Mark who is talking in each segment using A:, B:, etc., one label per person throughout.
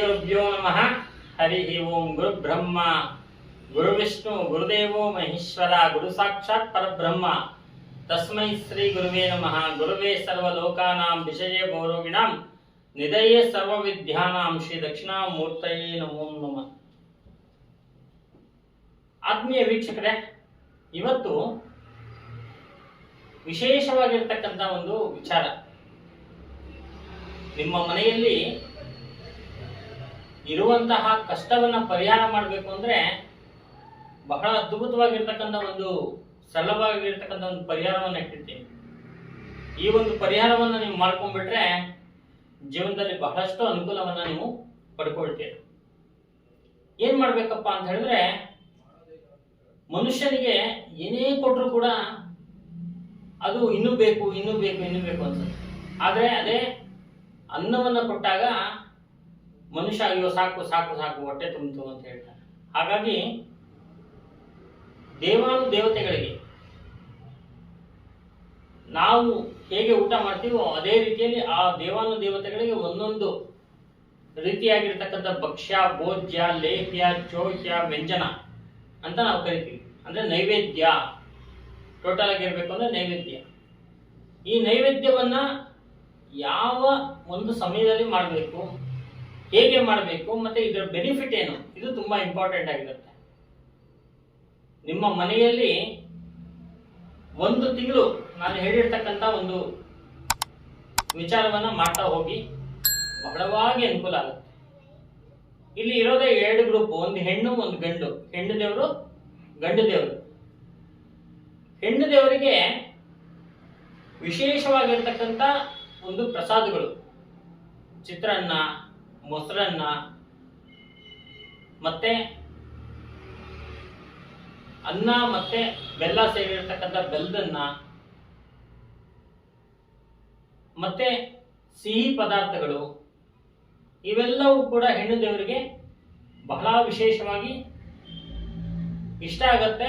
A: ಗುರುಭ್ಯೋ ನಮಃ. ಹರಿ ಓಂ ಗುರು ಬ್ರಹ್ಮ ಗುರು ವಿಷ್ಣು ಗುರುದೇವೋ ಮಹೇಶ್ವರ, ಗುರು ಸಾಕ್ಷಾತ್ ಪರಬ್ರಹ್ಮ. ತಸ್ಮೈ ಶ್ರೀ ಗುರುವೇ ನಮಃ. ಗುರುವೇ ಸರ್ವಲೋಕಾನಾಂ ವಿಷಯ ಗೌರವಿಣಾಂ. ನಿಧಯೇ ಸರ್ವ ವಿದ್ಯಾನಾಂ ಶ್ರೀ ದಕ್ಷಿಣಾಮೂರ್ತಯೇ ನಮೋ ನಮಃ. ಆತ್ಮೀಯ ವೀಕ್ಷಕರೇ, ಇವತ್ತು ವಿಶೇಷವಾಗಿರ್ತಕ್ಕಂಥ ಒಂದು ವಿಚಾರ. ನಿಮ್ಮ ಮನೆಯಲ್ಲಿ ಇರುವಂತಹ ಕಷ್ಟವನ್ನು ಪರಿಹಾರ ಮಾಡಬೇಕು ಅಂದ್ರೆ ಬಹಳ ಅದ್ಭುತವಾಗಿರ್ತಕ್ಕಂಥ ಒಂದು ಸರಳವಾಗಿರ್ತಕ್ಕಂಥ ಒಂದು ಪರಿಹಾರವನ್ನು ಇಟ್ಟಿರ್ತೀನಿ. ಈ ಒಂದು ಪರಿಹಾರವನ್ನು ನೀವು ಮಾಡ್ಕೊಂಡ್ಬಿಟ್ರೆ ಜೀವನದಲ್ಲಿ ಬಹಳಷ್ಟು ಅನುಕೂಲವನ್ನ ನೀವು ಪಡ್ಕೊಳ್ತೀರಿ. ಏನ್ ಮಾಡ್ಬೇಕಪ್ಪ ಅಂತ ಹೇಳಿದ್ರೆ, ಮನುಷ್ಯನಿಗೆ ಏನೇ ಕೊಟ್ಟರು ಕೂಡ ಅದು ಇನ್ನೂ ಬೇಕು ಇನ್ನೂ ಬೇಕು ಇನ್ನೂ ಬೇಕು ಅನ್ಸುತ್ತೆ. ಆದರೆ ಅದೇ ಅನ್ನವನ್ನ ಕೊಟ್ಟಾಗ ಮನುಷ್ಯ ಅಯ್ಯೋ ಸಾಕು ಸಾಕು ಸಾಕು, ಹೊಟ್ಟೆ ತುಂಬಿತು ಅಂತ ಹೇಳ್ತಾರೆ. ಹಾಗಾಗಿ ದೇವಾನು ದೇವತೆಗಳಿಗೆ ನಾವು ಹೇಗೆ ಊಟ ಮಾಡ್ತೀವೋ ಅದೇ ರೀತಿಯಲ್ಲಿ ಆ ದೇವಾನು ದೇವತೆಗಳಿಗೆ ಒಂದೊಂದು ರೀತಿಯಾಗಿರ್ತಕ್ಕಂಥ ಭಕ್ಷ್ಯ, ಭೋಜ್ಯ, ಲೇಹ್ಯ ಚೋಹ್ಯ ವ್ಯಂಜನ ಅಂತ ನಾವು ಕರಿತೀವಿ. ಅಂದ್ರೆ ನೈವೇದ್ಯ. ಟೋಟಲ್ ಆಗಿರ್ಬೇಕು ಅಂದ್ರೆ ನೈವೇದ್ಯ. ಈ ನೈವೇದ್ಯವನ್ನ ಯಾವ ಒಂದು ಸಮಯದಲ್ಲಿ ಮಾಡಬೇಕು? ಹೇಗೆ ಮಾಡಬೇಕು ಮತ್ತೆ ಇದರ ಬೆನಿಫಿಟ್ ಏನು? ಇದು ತುಂಬಾ ಇಂಪಾರ್ಟೆಂಟ್ ಆಗಿರುತ್ತೆ. ನಿಮ್ಮ ಮನೆಯಲ್ಲಿ ಒಂದು ತಿಂಗಳು ನಾನು ಹೇಳಿರ್ತಕ್ಕಂಥ ಒಂದು ವಿಚಾರವನ್ನ ಮಾಡ್ತಾ ಹೋಗಿ ಬಹಳವಾಗಿ ಅನುಕೂಲ ಆಗುತ್ತೆ. ಇಲ್ಲಿ ಇರೋದೇ ಎರಡು ಗ್ರೂಪ್ ಒಂದು ಹೆಣ್ಣು, ಒಂದು ಗಂಡು. ಹೆಣ್ಣು ದೇವರು, ಗಂಡು ದೇವರು. ಹೆಣ್ಣು ದೇವರಿಗೆ ವಿಶೇಷವಾಗಿರ್ತಕ್ಕಂಥ ಒಂದು ಪ್ರಸಾದಗಳು. ಚಿತ್ರಾನ್ನ ಮೊಸರನ್ನ ಮತ್ತೆ ಅನ್ನ ಮತ್ತೆ ಬೆಲ್ಲ ಸೇರಿರ್ತಕ್ಕಂಥ ಬೆಲ್ಲದನ್ನ ಮತ್ತೆ ಸಿಹಿ ಪದಾರ್ಥಗಳು ಇವೆಲ್ಲವೂ ಕೂಡ ಹೆಣ್ಣು ದೇವರಿಗೆ ಬಹಳ ವಿಶೇಷವಾಗಿ ಇಷ್ಟ ಆಗತ್ತೆ.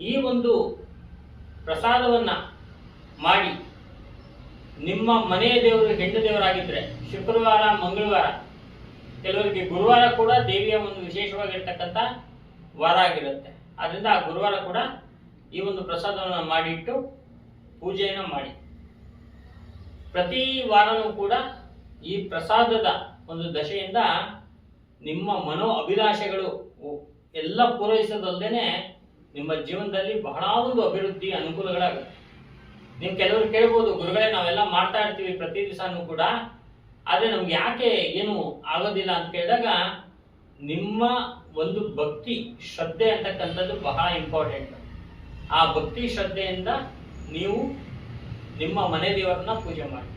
A: ಈ ಒಂದು ಪ್ರಸಾದವನ್ನ ಮಾಡಿ ನಿಮ್ಮ ಮನೆಯ ದೇವರು ಹೆಣ್ಣು ದೇವರಾಗಿದ್ರೆ ಶುಕ್ರವಾರ, ಮಂಗಳವಾರ, ಕೆಲವರಿಗೆ ಗುರುವಾರ ಕೂಡ ದೇವಿಯ ಒಂದು ವಿಶೇಷವಾಗಿರ್ತಕ್ಕಂಥ ವಾರ ಆಗಿರುತ್ತೆ. ಆದ್ರಿಂದ ಆ ಗುರುವಾರ ಕೂಡ ಈ ಒಂದು ಪ್ರಸಾದವನ್ನು ಮಾಡಿಟ್ಟು ಪೂಜೆಯನ್ನು ಮಾಡಿ. ಪ್ರತಿ ವಾರವೂ ಕೂಡ ಈ ಪ್ರಸಾದದ ಒಂದು ದಶೆಯಿಂದ ನಿಮ್ಮ ಮನೋ ಅಭಿಲಾಷೆಗಳು ಎಲ್ಲ ಪೂರೈಸದಲ್ಲದೇನೆ ನಿಮ್ಮ ಜೀವನದಲ್ಲಿ ಬಹಳ ಒಂದು ಅಭಿವೃದ್ಧಿ ಅನುಕೂಲಗಳಾಗುತ್ತೆ. ನೀವು ಕೆಲವರು ಕೇಳ್ಬೋದು, ಗುರುಗಳೇ, ನಾವೆಲ್ಲ ಮಾಡ್ತಾ ಇರ್ತೀವಿ ಪ್ರತಿ ದಿವಸನೂ ಕೂಡ. ಆದ್ರೆ ನಮ್ಗೆ ಯಾಕೆ ಏನು ಆಗೋದಿಲ್ಲ ಅಂತ ಕೇಳಿದಾಗ, ನಿಮ್ಮ ಒಂದು ಭಕ್ತಿ ಶ್ರದ್ಧೆ ಅಂತಕ್ಕಂಥದ್ದು ಬಹಳ ಇಂಪಾರ್ಟೆಂಟ್ ಆ ಭಕ್ತಿ ಶ್ರದ್ಧೆಯಿಂದ ನೀವು ನಿಮ್ಮ ಮನೆ ದೇವರನ್ನ ಪೂಜೆ ಮಾಡಿ.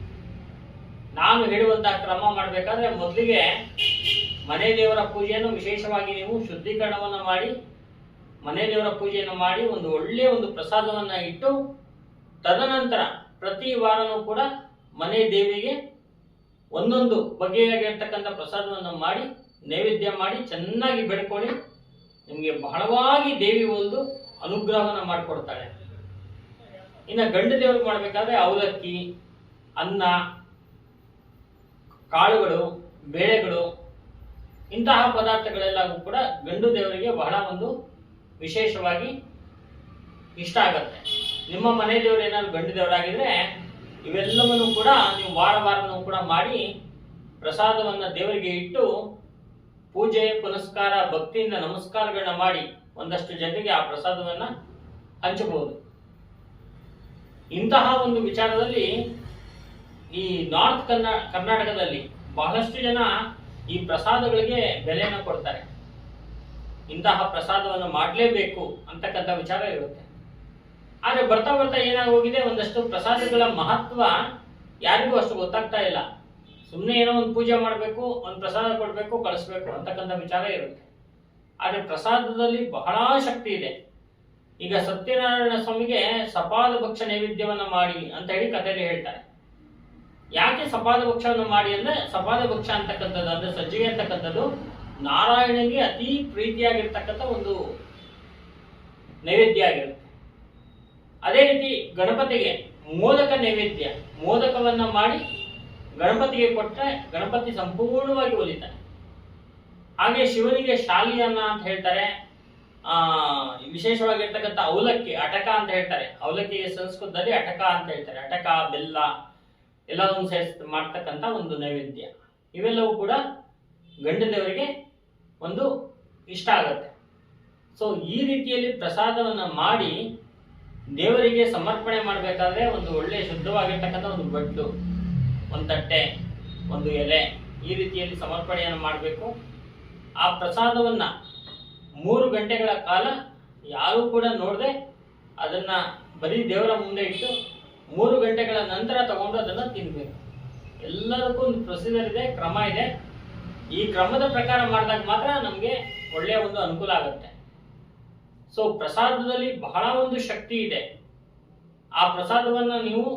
A: ನಾನು ಹೇಳುವಂತಹ ಕ್ರಮ ಮಾಡಬೇಕಾದ್ರೆ ಮೊದಲಿಗೆ ಮನೆ ದೇವರ ಪೂಜೆಯನ್ನು ವಿಶೇಷವಾಗಿ ನೀವು ಶುದ್ಧೀಕರಣವನ್ನು ಮಾಡಿ, ಮನೆ ದೇವರ ಪೂಜೆಯನ್ನು ಮಾಡಿ ಒಂದು ಒಳ್ಳೆಯ ಒಂದು ಪ್ರಸಾದವನ್ನ ಇಟ್ಟು ತದನಂತರ ಪ್ರತಿ ವಾರನೂ ಕೂಡ ಮನೆ ದೇವಿಗೆ ಒಂದೊಂದು ಬಗೆಯಾಗಿರ್ತಕ್ಕಂಥ ಪ್ರಸಾದವನ್ನು ಮಾಡಿ, ನೈವೇದ್ಯ ಮಾಡಿ, ಚೆನ್ನಾಗಿ ಬೆಡ್ಕೊಳ್ಳಿ ನಿಮಗೆ ಬಹಳವಾಗಿ ದೇವಿ ಒಂದು ಅನುಗ್ರಹವನ್ನು ಮಾಡಿಕೊಡ್ತಾಳೆ. ಇನ್ನು ಗಂಡು ದೇವರು ಮಾಡಬೇಕಾದ್ರೆ ಅವಲಕ್ಕಿ, ಅನ್ನ, ಕಾಳುಗಳು, ಬೇಳೆಗಳು, ಇಂತಹ ಪದಾರ್ಥಗಳೆಲ್ಲವೂ ಕೂಡ ಗಂಡು ದೇವರಿಗೆ ಬಹಳ ಒಂದು ವಿಶೇಷವಾಗಿ ಇಷ್ಟ ಆಗತ್ತೆ. ನಿಮ್ಮ ಮನೆ ದೇವರು ಏನಾದ್ರು ಗಂಡು ದೇವರಾಗಿದ್ರೆ ಇವೆಲ್ಲವನ್ನು ಕೂಡ ನೀವು ವಾರ ವಾರನೂ ಕೂಡ ಮಾಡಿ ಪ್ರಸಾದವನ್ನು ದೇವರಿಗೆ ಇಟ್ಟು ಪೂಜೆ, ಪುನಸ್ಕಾರ, ಭಕ್ತಿಯಿಂದ ನಮಸ್ಕಾರಗಳನ್ನ ಮಾಡಿ ಒಂದಷ್ಟು ಜನರಿಗೆ ಆ ಪ್ರಸಾದವನ್ನು ಹಂಚಬಹುದು. ಇಂತಹ ಒಂದು ವಿಚಾರದಲ್ಲಿ ಈ ನಾರ್ತ್ ಕನ್ನ ಕರ್ನಾಟಕದಲ್ಲಿ ಬಹಳಷ್ಟು ಜನ ಈ ಪ್ರಸಾದಗಳಿಗೆ ಬೆಲೆಯನ್ನು ಕೊಡ್ತಾರೆ. ಇಂತಹ ಪ್ರಸಾದವನ್ನು ಮಾಡಲೇಬೇಕು ಅಂತಕ್ಕಂಥ ವಿಚಾರ ಇರುತ್ತೆ. ಆದ್ರೆ ಬರ್ತಾ ಬರ್ತಾ ಏನಾಗೋಗಿದೆ? ಒಂದಷ್ಟು ಪ್ರಸಾದಗಳ ಮಹತ್ವ ಯಾರಿಗೂ ಅಷ್ಟು ಗೊತ್ತಾಗ್ತಾ ಇಲ್ಲ. ಸುಮ್ಮನೆ ಏನೋ ಒಂದು ಪೂಜೆ ಮಾಡಬೇಕು, ಒಂದು ಪ್ರಸಾದ ಕೊಡಬೇಕು, ಕಳಿಸ್ಬೇಕು ಅಂತಕ್ಕಂಥ ವಿಚಾರ ಇರುತ್ತೆ. ಆದ್ರೆ ಪ್ರಸಾದದಲ್ಲಿ ಬಹಳ ಶಕ್ತಿ ಇದೆ. ಈಗ ಸತ್ಯನಾರಾಯಣ ಸ್ವಾಮಿಗೆ ಸಪಾದ ಭಕ್ಷ ನೈವೇದ್ಯವನ್ನು ಮಾಡಿ ಅಂತ ಹೇಳಿ ಕಥೆಯಲ್ಲಿ ಹೇಳ್ತಾರೆ. ಯಾಕೆ ಸಪಾದ ಭಕ್ಷವನ್ನು ಮಾಡಿ ಅಂದ್ರೆ ಸಪಾದ ಭಕ್ಷ ಅಂತಕ್ಕಂಥದ್ದು, ಅಂದ್ರೆ ಸಜ್ಜಿಗೆ ಅಂತಕ್ಕಂಥದ್ದು ನಾರಾಯಣನಿಗೆ ಅತಿ ಪ್ರೀತಿಯಾಗಿರ್ತಕ್ಕಂಥ ಒಂದು ನೈವೇದ್ಯ ಆಗಿರುತ್ತೆ. ಅದೇ ರೀತಿ ಗಣಪತಿಗೆ ಮೋದಕ ನೈವೇದ್ಯ, ಮೋದಕವನ್ನ ಮಾಡಿ ಗಣಪತಿಗೆ ಕೊಟ್ಟರೆ ಗಣಪತಿ ಸಂಪೂರ್ಣವಾಗಿ ಒಲಿತಾನೆ ಹಾಗೆ ಶಿವನಿಗೆ ಶಾಲಿಯನ್ನ ಅಂತ ಹೇಳ್ತಾರೆ, ಆ, ವಿಶೇಷವಾಗಿರ್ತಕ್ಕಂಥ ಅವಲಕ್ಕಿ, ಅಟಕ ಅಂತ ಹೇಳ್ತಾರೆ. ಅವಲಕ್ಕಿಗೆ ಸಂಸ್ಕೃತದಲ್ಲಿ ಅಟಕ ಅಂತ ಹೇಳ್ತಾರೆ. ಅಟಕ, ಬೆಲ್ಲ, ಎಲ್ಲದನ್ನು ಸೇರಿಸ್, ಮಾಡ್ತಕ್ಕಂಥ ಒಂದು ನೈವೇದ್ಯ. ಇವೆಲ್ಲವೂ ಕೂಡ ಗಂಡದೇವರಿಗೆ ಒಂದು ಇಷ್ಟ ಆಗುತ್ತೆ. ಸೊ ಈ ರೀತಿಯಲ್ಲಿ ಪ್ರಸಾದವನ್ನ ಮಾಡಿ ದೇವರಿಗೆ ಸಮರ್ಪಣೆ ಮಾಡಬೇಕಾದ್ರೆ ಒಂದು ಒಳ್ಳೆ ಶುದ್ಧವಾಗಿರ್ತಕ್ಕಂಥ ಒಂದು ಬಟ್ಲು, ಒಂದು ತಟ್ಟೆ, ಒಂದು ಎಲೆ ಈ ರೀತಿಯಲ್ಲಿ ಸಮರ್ಪಣೆಯನ್ನು ಮಾಡಬೇಕು. ಆ ಪ್ರಸಾದವನ್ನ ಮೂರು ಗಂಟೆಗಳ ಕಾಲ ಯಾರೂ ಕೂಡ ನೋಡದೆ ಅದನ್ನ ಬರೀ ದೇವರ ಮುಂದೆ ಇಟ್ಟು ಮೂರು ಗಂಟೆಗಳ ನಂತರ ತಗೊಂಡು ಅದನ್ನು ತಿನ್ನಬೇಕು ಎಲ್ಲದಕ್ಕೂ ಒಂದು ಪ್ರೊಸೀಜರ್ ಇದೆ, ಕ್ರಮ ಇದೆ. ಈ ಕ್ರಮದ ಪ್ರಕಾರ ಮಾಡಿದಾಗ ಮಾತ್ರ ನಮಗೆ ಒಳ್ಳೆಯ ಒಂದು ಅನುಕೂಲ ಆಗುತ್ತೆ. ಸೊ ಪ್ರಸಾದದಲ್ಲಿ ಬಹಳ ಒಂದು ಶಕ್ತಿ ಇದೆ ಆ ಪ್ರಸಾದವನ್ನ ನೀವು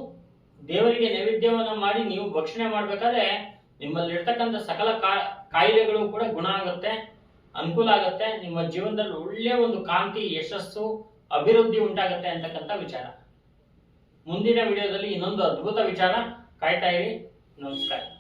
A: ದೇವರಿಗೆ ನೈವೇದ್ಯವನ್ನ ಮಾಡಿ ನೀವು ಭಕ್ಷಣೆ ಮಾಡ್ಬೇಕಾದ್ರೆ ನಿಮ್ಮಲ್ಲಿರ್ತಕ್ಕಂಥ ಸಕಲ ಕಾಯಿಲೆಗಳು ಕೂಡ ಗುಣ ಆಗುತ್ತೆ, ಅನುಕೂಲ ಆಗುತ್ತೆ, ನಿಮ್ಮ ಜೀವನದಲ್ಲಿ ಒಳ್ಳೆಯ ಒಂದು ಕಾಂತಿ, ಯಶಸ್ಸು, ಅಭಿವೃದ್ಧಿ ಉಂಟಾಗುತ್ತೆ ಅಂತಕ್ಕಂಥ ವಿಚಾರ. ಮುಂದಿನ ವಿಡಿಯೋದಲ್ಲಿ ಇನ್ನೊಂದು ಅದ್ಭುತ ವಿಚಾರ ಕಾಯ್ತಾ ಇರಿ. ನಮಸ್ಕಾರ.